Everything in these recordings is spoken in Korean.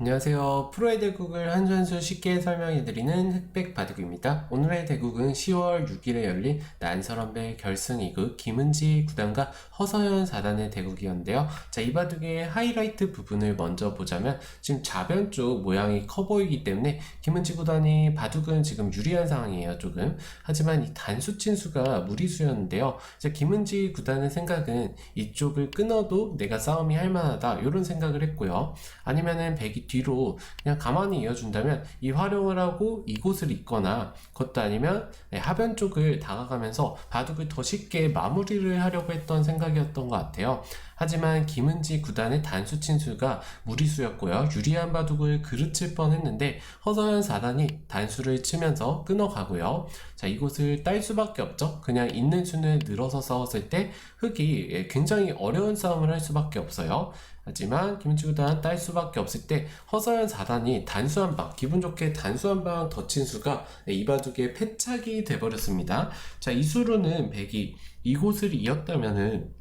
안녕하세요. 프로의 대국을 한 선수 쉽게 설명해드리는 흑백 바둑입니다. 오늘의 대국은 10월 6일에 열린 난설원배 결승 2국 김은지 구단과 허서연 4단의 대국이었는데요. 자, 이 바둑의 하이라이트 부분을 먼저 보자면 지금 좌변 쪽 모양이 커 보이기 때문에 김은지 구단이 바둑은 지금 유리한 상황이에요, 조금. 하지만 이 단수 친수가 무리수였는데요. 이제 김은지 구단의 생각은 이쪽을 끊어도 내가 싸움이 할 만하다, 이런 생각을 했고요. 아니면은 백이 뒤로 그냥 가만히 이어준다면 이 활용을 하고 이곳을 잇거나 그것도 아니면 네, 하변 쪽을 다가가면서 바둑을 더 쉽게 마무리를 하려고 했던 생각이었던 것 같아요. 하지만 김은지 구단의 단수 친수가 무리수였고요. 유리한 바둑을 그르칠 뻔했는데 허서연 4단이 단수를 치면서 끊어가고요. 자 이곳을 딸 수밖에 없죠. 그냥 있는 수는 늘어서 싸웠을 때 흑이 예, 굉장히 어려운 싸움을 할 수밖에 없어요. 하지만 김은지 구단 딸 수밖에 없을 때 허서연 4단이 단수 한 방, 기분 좋게 단수 한 방 더친 수가 네, 이 바둑의 패착이 돼버렸습니다. 자, 이 수로는 백이 이곳을 이었다면은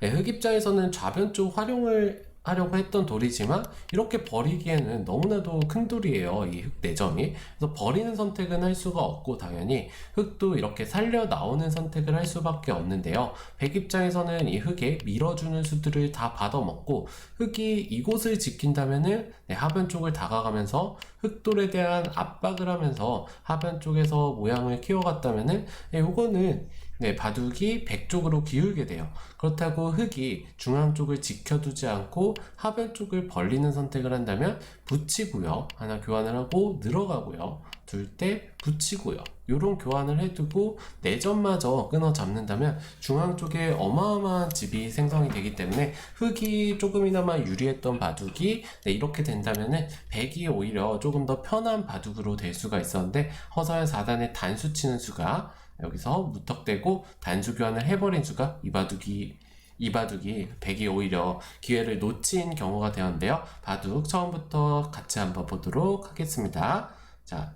네, 흑 입장에서는 좌변 쪽 활용을 하려고 했던 돌이지만 이렇게 버리기에는 너무나도 큰 돌이에요 이흑 4점이. 그래서 버리는 선택은 할 수가 없고 당연히 흑도 이렇게 살려 나오는 선택을 할 수밖에 없는데요. 백 입장에서는 이 흑에 밀어주는 수들을 다 받아먹고 흑이 이곳을 지킨다면은 네, 하변 쪽을 다가가면서 흑돌에 대한 압박을 하면서 하변 쪽에서 모양을 키워갔다면은 네, 요거는 네, 바둑이 백 쪽으로 기울게 돼요. 그렇다고 흑이 중앙 쪽을 지켜두지 않고 하변 쪽을 벌리는 선택을 한다면 붙이고요. 하나 교환을 하고 늘어가고요. 둘 때 붙이고요. 요런 교환을 해두고 내점마저 끊어 잡는다면 중앙 쪽에 어마어마한 집이 생성이 되기 때문에 흑이 조금이나마 유리했던 바둑이 네, 이렇게 된다면은 백이 오히려 조금 더 편한 바둑으로 될 수가 있었는데 허서연 4단의 단수 치는 수가 여기서 무턱대고 단수 교환을 해버린 수가 이 바둑이 이 바둑이 백이 오히려 기회를 놓친 경우가 되었는데요. 바둑 처음부터 같이 한번 보도록 하겠습니다. 자,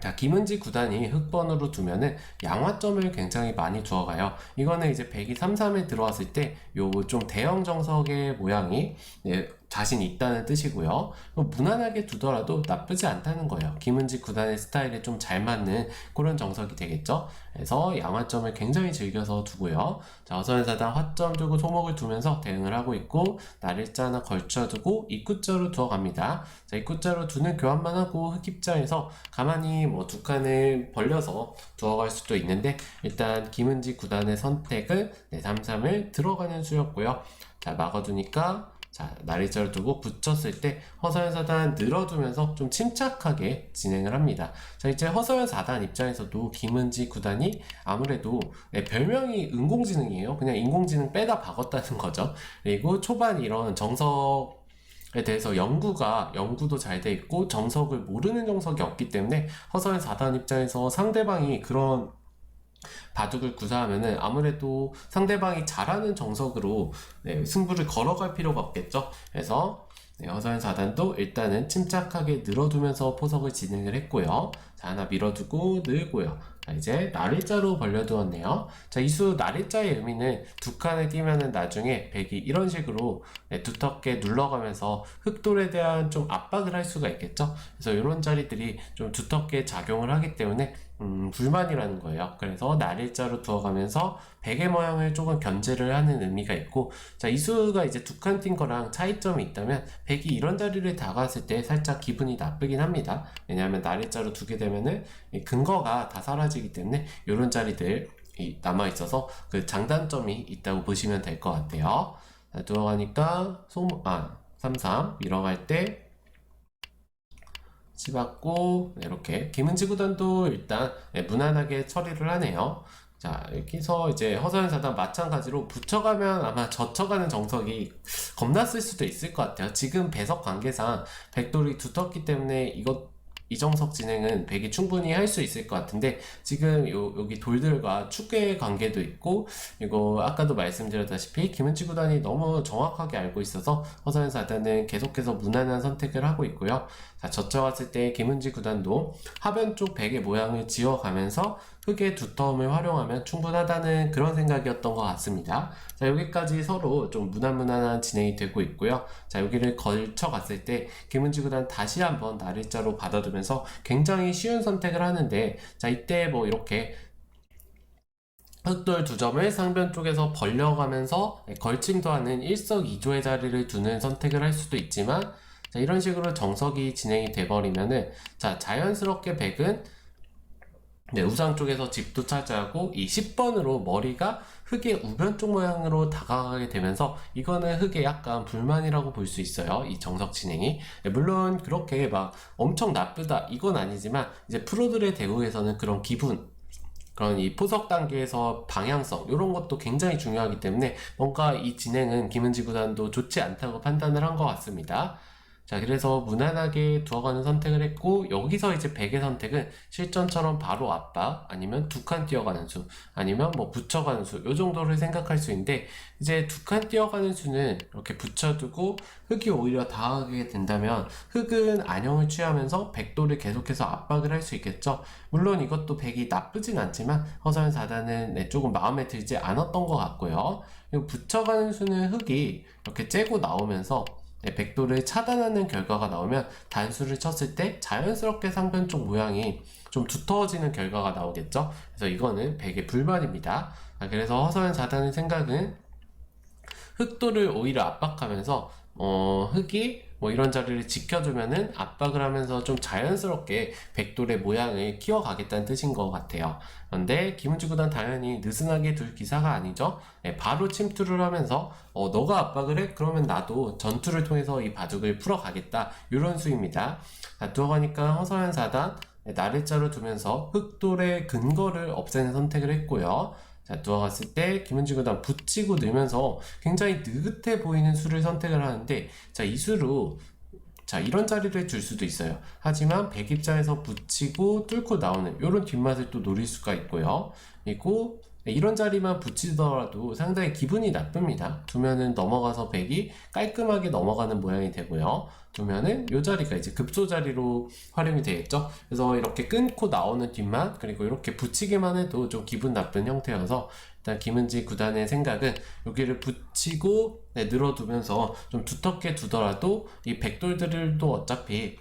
자, 김은지 구단이 흑번으로 두면은 양화점을 굉장히 많이 주어가요. 이거는 이제 백이 3-3에 들어왔을 때 요 좀 대형 정석의 모양이 네, 자신 있다는 뜻이고요. 무난하게 두더라도 나쁘지 않다는 거예요. 김은지 구단의 스타일에 좀 잘 맞는 그런 정석이 되겠죠. 그래서 양화점을 굉장히 즐겨서 두고요. 자, 어선사단 화점 두고 소목을 두면서 대응을 하고 있고 날일자 하나 걸쳐두고 입구자로 두어갑니다. 자, 입구자로 두는 교환만 하고 흑 입장에서 가만히 뭐 두 칸을 벌려서 두어갈 수도 있는데 일단 김은지 구단의 선택은 네, 3-3을 들어가는 수였고요. 자, 막아두니까 자, 날일자를 두고 붙였을 때 허서연 4단 늘어두면서 좀 침착하게 진행을 합니다. 자, 이제 허서연 4단 입장에서도 김은지 구단이 아무래도 네, 별명이 인공지능이에요. 그냥 인공지능 빼다 박았다는 거죠. 그리고 초반 이런 정석 에 대해서 연구가 연구도 잘 돼 있고 정석을 모르는 정석이 없기 때문에 허서연 4단 입장에서 상대방이 그런 바둑을 구사하면은 아무래도 상대방이 잘하는 정석으로 네, 승부를 걸어갈 필요가 없겠죠. 그래서 네, 허서연 4단도 일단은 침착하게 늘어두면서 포석을 진행을 했고요. 자, 하나 밀어두고 늘고요. 자, 이제 날일자로 벌려두었네요. 자, 이수 날일자의 의미는 두 칸을 띄면은 나중에 백이 이런 식으로 네, 두텁게 눌러가면서 흑돌에 대한 좀 압박을 할 수가 있겠죠. 그래서 이런 자리들이 좀 두텁게 작용을 하기 때문에 음, 불만이라는 거예요. 그래서 날일자로 두어가면서 베개 모양을 조금 견제를 하는 의미가 있고, 자, 이수가 이제 두 칸 띈 거랑 차이점이 있다면, 백이 이런 자리를 다가왔을 때 살짝 기분이 나쁘긴 합니다. 왜냐하면 날일자로 두게 되면은 이 근거가 다 사라지기 때문에 이런 자리들 남아 있어서 그 장단점이 있다고 보시면 될 것 같아요. 자, 두어가니까 소, 아, 3-3 밀어갈 때 치받고 이렇게 김은지 구단도 일단 네, 무난하게 처리를 하네요. 자 여기서 이제 허서연 사단 마찬가지로 붙여가면 아마 젖혀가는 정석이 쓸 수도 있을 것 같아요. 지금 배석 관계상 백돌이 두텁기 때문에 이것 이 정석 진행은 백이 충분히 할 수 있을 것 같은데 지금 요, 여기 돌들과 축의 관계도 있고 이거 아까도 말씀드렸다시피 김은지 구단이 너무 정확하게 알고 있어서 허서연 사단은 계속해서 무난한 선택을 하고 있고요. 자 젖혀왔을 때 김은지 구단도 하변 쪽 백의 모양을 지어가면서 흙의 두터움을 활용하면 충분하다는 그런 생각이었던 것 같습니다. 자, 여기까지 서로 좀 무난무난한 진행이 되고 있고요. 자, 여기를 걸쳐 갔을 때 김은지 구단 다시 한번 날일자로 받아두면서 굉장히 쉬운 선택을 하는데 자, 이때 뭐 이렇게 흑돌 두 점을 상변 쪽에서 벌려가면서 걸침도 하는 일석이조의 자리를 두는 선택을 할 수도 있지만 자, 이런 식으로 정석이 진행이 돼버리면은 자 자연스럽게 백은 네, 우상 쪽에서 집도 차지하고 이 10번으로 머리가 흙의 우변 쪽 모양으로 다가가게 되면서 이거는 흙의 약간 불만이라고 볼 수 있어요. 이 정석 진행이. 네, 물론 그렇게 막 엄청 나쁘다 이건 아니지만 이제 프로들의 대우에서는 그런 기분 그런 이 포석 단계에서 방향성 이런 것도 굉장히 중요하기 때문에 뭔가 이 진행은 김은지 구단도 좋지 않다고 판단을 한 것 같습니다. 자, 그래서 무난하게 두어가는 선택을 했고, 여기서 이제 백의 선택은 실전처럼 바로 압박, 아니면 두 칸 뛰어가는 수, 아니면 뭐 붙여가는 수, 요 정도를 생각할 수 있는데, 이제 두 칸 뛰어가는 수는 이렇게 붙여두고, 흙이 오히려 다가가게 된다면, 흙은 안형을 취하면서 백도를 계속해서 압박을 할 수 있겠죠. 물론 이것도 백이 나쁘진 않지만, 허선 사단은 네, 조금 마음에 들지 않았던 것 같고요. 그리고 붙여가는 수는 흙이 이렇게 째고 나오면서, 네, 백도를 차단하는 결과가 나오면 단수를 쳤을 때 자연스럽게 상변 쪽 모양이 좀 두터워지는 결과가 나오겠죠. 그래서 이거는 백의 불만입니다. 아, 그래서 허서연 사단의 생각은 흑도를 오히려 압박하면서 어, 흑이 뭐 이런 자리를 지켜주면은 압박을 하면서 좀 자연스럽게 백돌의 모양을 키워가겠다는 뜻인 것 같아요. 그런데 김은주 구단 당연히 느슨하게 둘 기사가 아니죠. 네, 바로 침투를 하면서 어, 너가 압박을 해? 그러면 나도 전투를 통해서 이 바둑을 풀어가겠다. 이런 수입니다. 자, 두어가니까 허서연 사단 네, 나를자로 두면서 흑돌의 근거를 없애는 선택을 했고요. 자, 누워갔을 때 김은지 구단 붙이고 늘면서 굉장히 느긋해 보이는 수를 선택을 하는데 자, 이 수로 자, 이런 자리를 줄 수도 있어요. 하지만 백 입장에서 붙이고 뚫고 나오는 이런 뒷맛을 또 노릴 수가 있고요. 그리고 이런 자리만 붙이더라도 상당히 기분이 나쁩니다. 두면은 넘어가서 백이 깔끔하게 넘어가는 모양이 되고요. 두면은 이 자리가 이제 급소 자리로 활용이 되겠죠. 그래서 이렇게 끊고 나오는 뒷맛 그리고 이렇게 붙이기만 해도 좀 기분 나쁜 형태여서 일단 김은지 구단의 생각은 여기를 붙이고 네, 늘어두면서 좀 두텁게 두더라도 이 백돌들도 어차피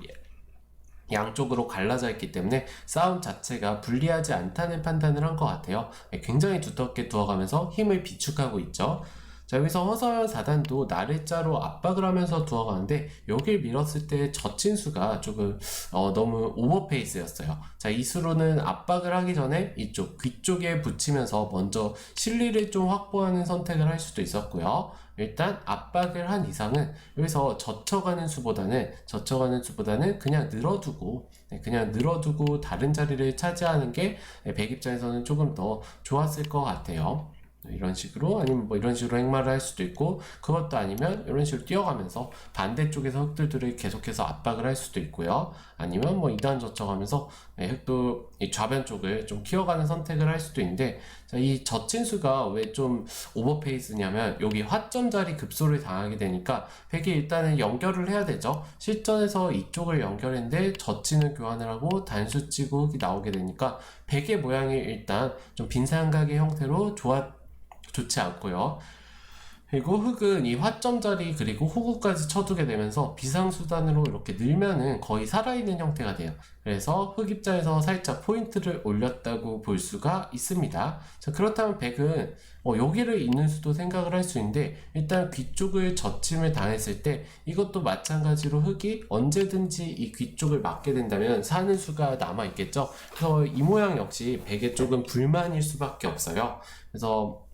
양쪽으로 갈라져 있기 때문에 싸움 자체가 불리하지 않다는 판단을 한 것 같아요. 네, 굉장히 두텁게 두어가면서 힘을 비축하고 있죠. 자, 여기서 허서연 4단도 나를자로 압박을 하면서 두어가는데 여길 밀었을 때 저친수가 조금 어, 너무 오버페이스였어요. 자, 이 수로는 압박을 하기 전에 이쪽 귀 쪽에 붙이면서 먼저 실리를 좀 확보하는 선택을 할 수도 있었고요. 일단 압박을 한 이상은 여기서 젖혀가는 수보다는 젖혀가는 수보다는 그냥 늘어두고 네, 그냥 늘어두고 다른 자리를 차지하는 게 백 입장에서는 조금 더 좋았을 것 같아요. 이런 식으로 아니면 뭐 이런 식으로 행마를 할 수도 있고 그것도 아니면 이런 식으로 뛰어가면서 반대쪽에서 흑들들을 계속해서 압박을 할 수도 있고요. 아니면 뭐 2단 젖혀가면서 네, 흑도 이 좌변 쪽을 좀 키워가는 선택을 할 수도 있는데 자, 이 젖힌수가 왜 좀 오버페이스냐면 여기 화점 자리 급소를 당하게 되니까 백이 일단은 연결을 해야 되죠. 실전에서 이쪽을 연결했는데 젖히는 교환을 하고 단수 치고 나오게 되니까 백의 모양이 일단 좀 빈상각의 형태로 좋아 좋지 않고요. 그리고 흙은 이 화점 자리 그리고 호구까지 쳐두게 되면서 비상수단으로 이렇게 늘면은 거의 살아있는 형태가 돼요. 그래서 흙 입장에서 살짝 포인트를 올렸다고 볼 수가 있습니다. 자, 그렇다면 백은 어, 여기를 있는 수도 생각을 할 수 있는데 일단 귀 쪽을 젖힘을 당했을 때 이것도 마찬가지로 흙이 언제든지 이 귀 쪽을 맞게 된다면 사는 수가 남아 있겠죠. 그래서 이 모양 역시 백의 쪽은 불만일 수밖에 없어요. 그래서 네,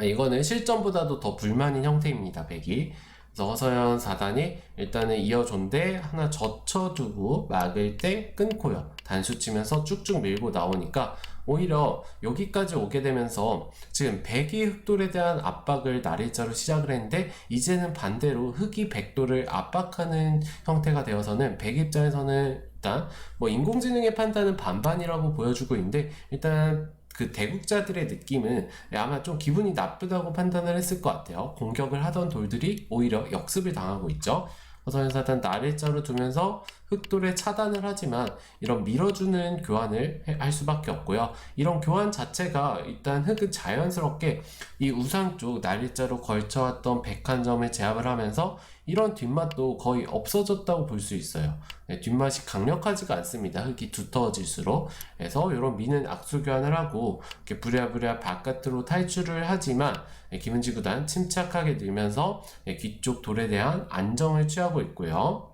이거는 실전보다도 더 불만인 형태입니다, 백이. 그래서 허서연 4단이 일단은 이어존데 하나 젖혀두고 막을 때 끊고요. 단수 치면서 쭉쭉 밀고 나오니까 오히려 여기까지 오게 되면서 지금 백이 흑돌에 대한 압박을 날일자로 시작을 했는데 이제는 반대로 흑이 백돌을 압박하는 형태가 되어서는 백 입장에서는 일단 뭐 인공지능의 판단은 반반이라고 보여주고 있는데 일단 그 대국자들의 느낌은 아마 좀 기분이 나쁘다고 판단을 했을 것 같아요. 공격을 하던 돌들이 오히려 역습을 당하고 있죠. 허서연 사단 날일자로 두면서 흑돌에 차단을 하지만 이런 밀어주는 교환을 해- 할 수밖에 없고요. 이런 교환 자체가 일단 흑은 자연스럽게 이 우상 쪽 날일자로 걸쳐왔던 백한점을 제압을 하면서 이런 뒷맛도 거의 없어졌다고 볼 수 있어요. 네, 뒷맛이 강력하지가 않습니다. 흙이 두터워질수록. 그래서 이런 미는 악수 교환을 하고 이렇게 부랴부랴 바깥으로 탈출을 하지만 네, 김은지 구단 침착하게 늘면서 네, 뒤쪽 돌에 대한 안정을 취하고 있고요.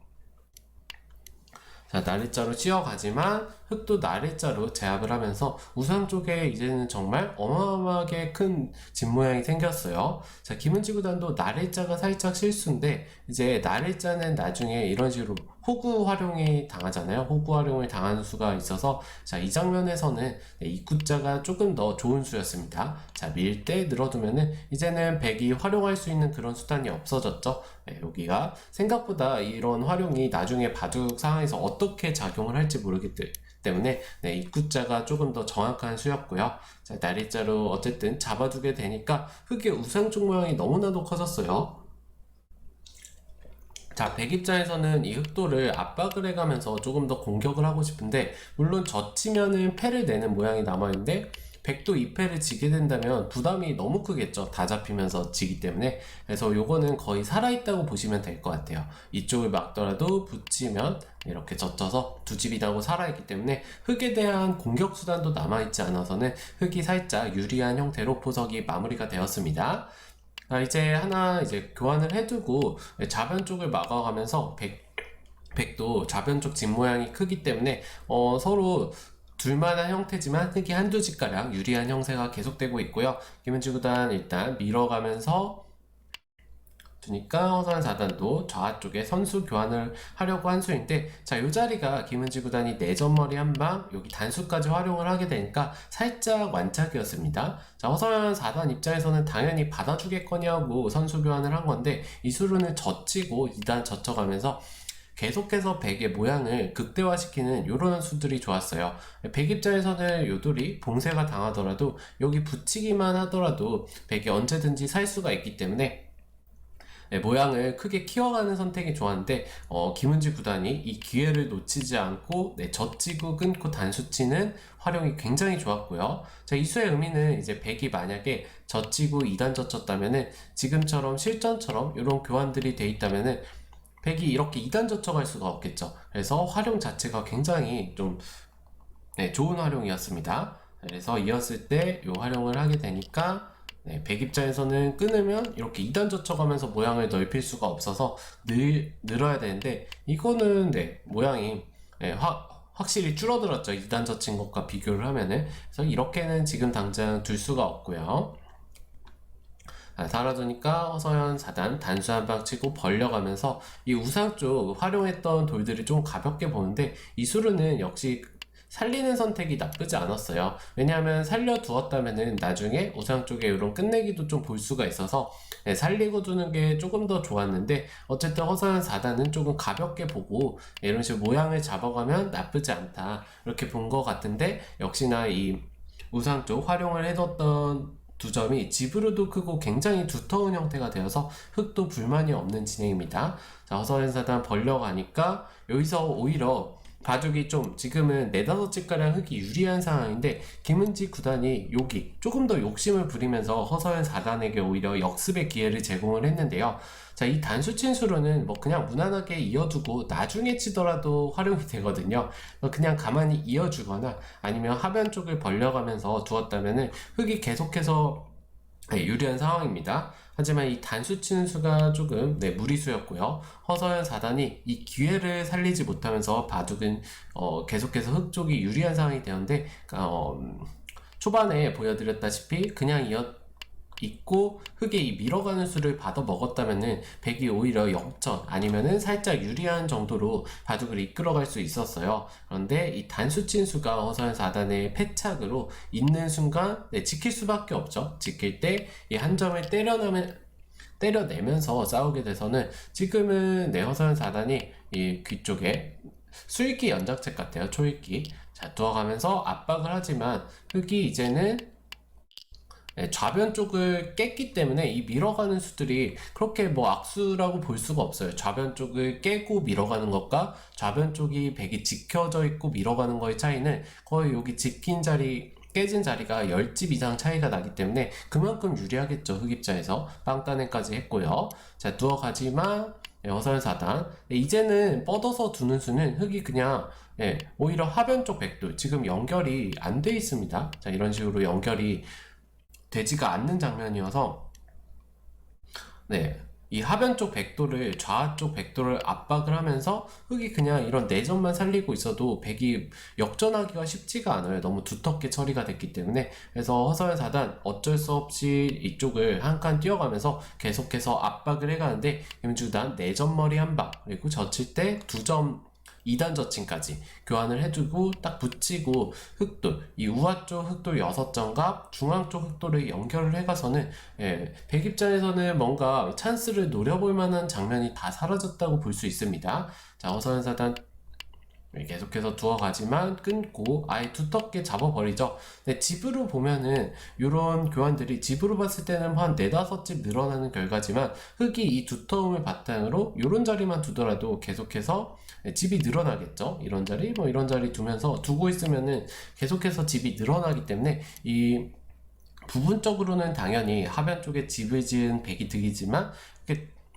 자, 나래자로 찌어가지만 흙도 나래자로 제압을 하면서 우상 쪽에 이제는 정말 어마어마하게 큰 집 모양이 생겼어요. 자, 김은지 구단도 나래자가 살짝 실수인데 이제 나래자는 나중에 이런 식으로 호구 활용이 당하잖아요. 호구 활용을 당하는 수가 있어서 자, 이 장면에서는 네, 입구자가 조금 더 좋은 수였습니다. 자, 밀때 늘어두면은 이제는 백이 활용할 수 있는 그런 수단이 없어졌죠. 네, 여기가 생각보다 이런 활용이 나중에 바둑 상황에서 어떻게 작용을 할지 모르기 때- 때문에 네, 입구자가 조금 더 정확한 수였고요. 자, 나리자로 어쨌든 잡아두게 되니까 흙의 우상쪽 모양이 너무나도 커졌어요. 자, 백 입장에서는 이 흑도를 압박을 해가면서 조금 더 공격을 하고 싶은데, 물론 젖히면은 패를 내는 모양이 남아있는데, 백도 2패를 지게 된다면 부담이 너무 크겠죠. 다 잡히면서 지기 때문에. 그래서 요거는 거의 살아있다고 보시면 될 것 같아요. 이쪽을 막더라도 붙이면 이렇게 젖혀서 두 집이 나고 살아있기 때문에 흑에 대한 공격 수단도 남아있지 않아서는 흑이 살짝 유리한 형태로 포석이 마무리가 되었습니다. 자, 이제 하나 이제 교환을 해두고 좌변 쪽을 막아가면서 백, 백도 좌변 쪽 집 모양이 크기 때문에 어, 서로 둘만한 형태지만 흙이 한두 집가량 유리한 형태가 계속되고 있고요. 김은지 구단 일단 밀어가면서 두니까 허선 4단도 좌쪽에 선수 교환을 하려고 한 수인데 자, 이 자리가 김은지 구단이 내전머리 한 방 여기 단수까지 활용을 하게 되니까 살짝 완착이었습니다. 자, 허선 4단 입장에서는 당연히 받아주겠거냐고 선수 교환을 한 건데 이 수루는 젖히고 2단 젖혀가면서 계속해서 백의 모양을 극대화시키는 이런 수들이 좋았어요. 백 입장에서는 요돌이 봉쇄가 당하더라도 여기 붙이기만 하더라도 백이 언제든지 살 수가 있기 때문에 네, 모양을 크게 키워가는 선택이 좋았는데 어, 김은지 구단이 이 기회를 놓치지 않고 네, 젖지고 끊고 단수치는 활용이 굉장히 좋았고요. 자, 이 수의 의미는 이제 백이 만약에 젖지고 2단 젖혔다면은 지금처럼 실전처럼 이런 교환들이 돼 있다면은 백이 이렇게 2단 젖혀갈 수가 없겠죠. 그래서 활용 자체가 굉장히 좀 네, 좋은 활용이었습니다. 그래서 이었을 때 이 활용을 하게 되니까 네, 백 입장에서는 끊으면 이렇게 2단 젖혀가면서 모양을 넓힐 수가 없어서 늘, 늘어야 되는데 이거는 네, 모양이 네, 확, 확실히 줄어들었죠. 2단 젖힌 것과 비교를 하면은. 그래서 이렇게는 지금 당장 둘 수가 없고요. 아, 사라지니까 허서연 4단 단수 한 방 치고 벌려가면서 이 우상 쪽 활용했던 돌들을 좀 가볍게 보는데 이 수루는 역시 살리는 선택이 나쁘지 않았어요. 왜냐하면 살려두었다면은 나중에 우상 쪽에 이런 끝내기도 좀 볼 수가 있어서 네, 살리고 두는 게 조금 더 좋았는데 어쨌든 허서연 4단은 조금 가볍게 보고 이런 식으로 모양을 잡아가면 나쁘지 않다 이렇게 본 것 같은데 역시나 이 우상 쪽 활용을 해뒀던 두 점이 지브르도 크고 굉장히 두터운 형태가 되어서 흙도 불만이 없는 진행입니다. 자, 허서연 사단 벌려가니까 여기서 오히려 바둑이 좀 지금은 네다섯 집가량 흙이 유리한 상황인데 김은지 구단이 여기 조금 더 욕심을 부리면서 허서연 4단에게 오히려 역습의 기회를 제공을 했는데요. 자, 이 단수 친수로는 뭐 그냥 무난하게 이어두고 나중에 치더라도 활용이 되거든요. 그냥 가만히 이어주거나 아니면 하변 쪽을 벌려가면서 두었다면은 흙이 계속해서 네, 유리한 상황입니다. 하지만 이 단수 치는 수가 조금 네, 무리수였고요. 허서연 4단이 이 기회를 살리지 못하면서 바둑은 어, 계속해서 흙 쪽이 유리한 상황이 되었는데 어, 음, 초반에 보여드렸다시피 그냥 이어 있고 흙에 이 밀어가는 수를 받아 먹었다면은 백이 오히려 역전 아니면은 살짝 유리한 정도로 바둑을 이끌어갈 수 있었어요. 그런데 이 단수 친수가 허서연 4단의 패착으로 있는 순간 네, 지킬 수밖에 없죠. 지킬 때 이 한 점을 때려내면 때려내면서 싸우게 돼서는 지금은 네, 허서연 4단이 이 귀 쪽에 수익기 연장책 같아요. 초익기. 자, 두어가면서 압박을 하지만 흙이 이제는 예, 좌변 쪽을 깼기 때문에 이 밀어가는 수들이 그렇게 뭐 악수라고 볼 수가 없어요. 좌변 쪽을 깨고 밀어가는 것과 좌변 쪽이 백이 지켜져 있고 밀어가는 거의 차이는 거의 여기 지킨 자리 깨진 자리가 10집 이상 차이가 나기 때문에 그만큼 유리하겠죠. 흑입자에서 빵따내까지 했고요. 자 누워가지만 예, 어선 4단 이제는 뻗어서 두는 수는 흑이 그냥 예, 오히려 하변 쪽 백돌 지금 연결이 안 돼 있습니다. 자 이런 식으로 연결이 되지가 않는 장면이어서 네. 이 하변 쪽 백도를 좌 쪽 백도를 압박을 하면서 흑이 그냥 이런 내전만 살리고 있어도 백이 역전하기가 쉽지가 않아요. 너무 두텁게 처리가 됐기 때문에 그래서 허서연 사단 어쩔 수 없이 이쪽을 한 칸 뛰어가면서 계속해서 압박을 해가는데 김주단 내전머리 한 방 그리고 젖힐 때 두점 2단 저칭까지 교환을 해주고 딱 붙이고 흑돌 이 우하 쪽 흑돌 6점과 중앙 쪽 흑돌을 연결을 해가서는 예, 백 입장에서는 뭔가 찬스를 노려볼 만한 장면이 다 사라졌다고 볼 수 있습니다. 자 허서연 사단 계속해서 두어가지만 끊고 아예 두텁게 잡아버리죠. 근데 집으로 보면은 이런 교환들이 집으로 봤을 때는 한 네다섯 집 늘어나는 결과지만 흙이 이 두터움을 바탕으로 이런 자리만 두더라도 계속해서 집이 늘어나겠죠. 이런 자리 뭐 이런 자리 두면서 두고 있으면은 계속해서 집이 늘어나기 때문에 이 부분적으로는 당연히 하변 쪽에 집을 지은 백이 득이지만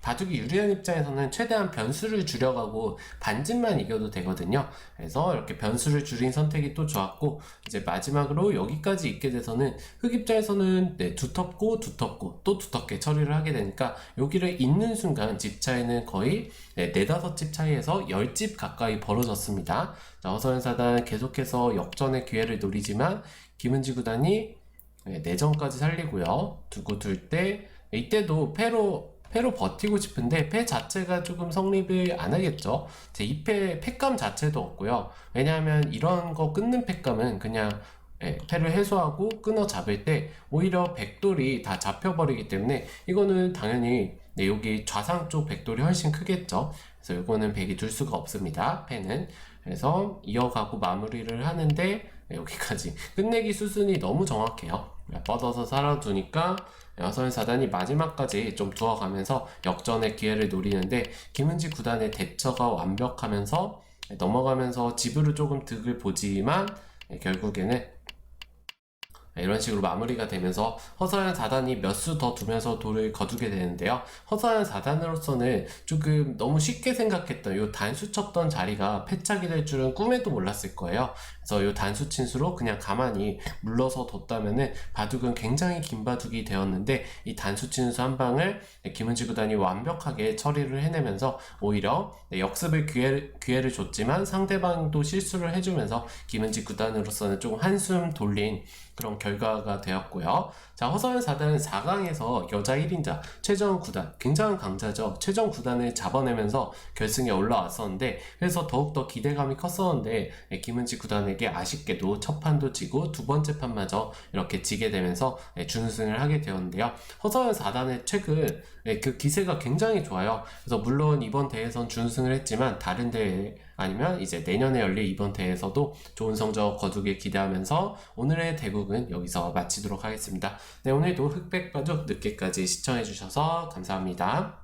바둑이 유리한 입장에서는 최대한 변수를 줄여가고 반집만 이겨도 되거든요. 그래서 이렇게 변수를 줄인 선택이 또 좋았고 이제 마지막으로 여기까지 있게 돼서는 흑 입장에서는 네, 두텁고 두텁고 또 두텁게 처리를 하게 되니까 여기를 잇는 순간 집 차이는 거의 네, 네다섯 집 차이에서 열집 가까이 벌어졌습니다. 자, 허서연 사단 계속해서 역전의 기회를 노리지만 김은지 구단이 네, 내전까지 살리고요. 두고 둘 때 이때도 패로 패로 버티고 싶은데 패 자체가 조금 성립을 안 하겠죠. 제 2패 패감 자체도 없고요. 왜냐하면 이런 거 끊는 패감은 그냥 예, 패를 해소하고 끊어 잡을 때 오히려 백돌이 다 잡혀버리기 때문에 이거는 당연히 네, 여기 좌상 쪽 백돌이 훨씬 크겠죠. 그래서 이거는 백이 둘 수가 없습니다. 패는 그래서 이어가고 마무리를 하는데 네, 여기까지 끝내기 수순이 너무 정확해요. 뻗어서 살아두니까 여선 사단이 마지막까지 좀 두어가면서 역전의 기회를 노리는데 김은지 구단의 대처가 완벽하면서 넘어가면서 집으로 조금 득을 보지만 결국에는 이런 식으로 마무리가 되면서 허서연 4단이 몇 수 더 두면서 돌을 거두게 되는데요. 허서연 4단으로서는 조금 너무 쉽게 생각했던 요 단수 쳤던 자리가 패착이 될 줄은 꿈에도 몰랐을 거예요. 그래서 요 단수 친수로 그냥 가만히 물러서 뒀다면은 바둑은 굉장히 긴 바둑이 되었는데 이 단수 친수 한 방을 김은지 구단이 완벽하게 처리를 해내면서 오히려 역습을 기회를, 기회를 줬지만 상대방도 실수를 해주면서 김은지 구단으로서는 조금 한숨 돌린 그런 결과가 되었고요. 자, 허서연 4단은 4강에서 여자 1인자 최정 9단 굉장한 강자죠. 최정 9단을 잡아내면서 결승에 올라왔었는데 그래서 더욱더 기대감이 컸었는데 예, 김은지 9단에게 아쉽게도 첫 판도 지고 두 번째 판마저 이렇게 지게 되면서 예, 준우승을 하게 되었는데요. 허서연 4단의 최근 예, 그 기세가 굉장히 좋아요. 그래서 물론 이번 대회에선 준우승을 했지만 다른 대회 아니면 이제 내년에 열릴 이번 대회에서도 좋은 성적 거두길 기대하면서 오늘의 대국은 여기서 마치도록 하겠습니다. 네, 오늘도 흑백바둑 늦게까지 시청해주셔서 감사합니다.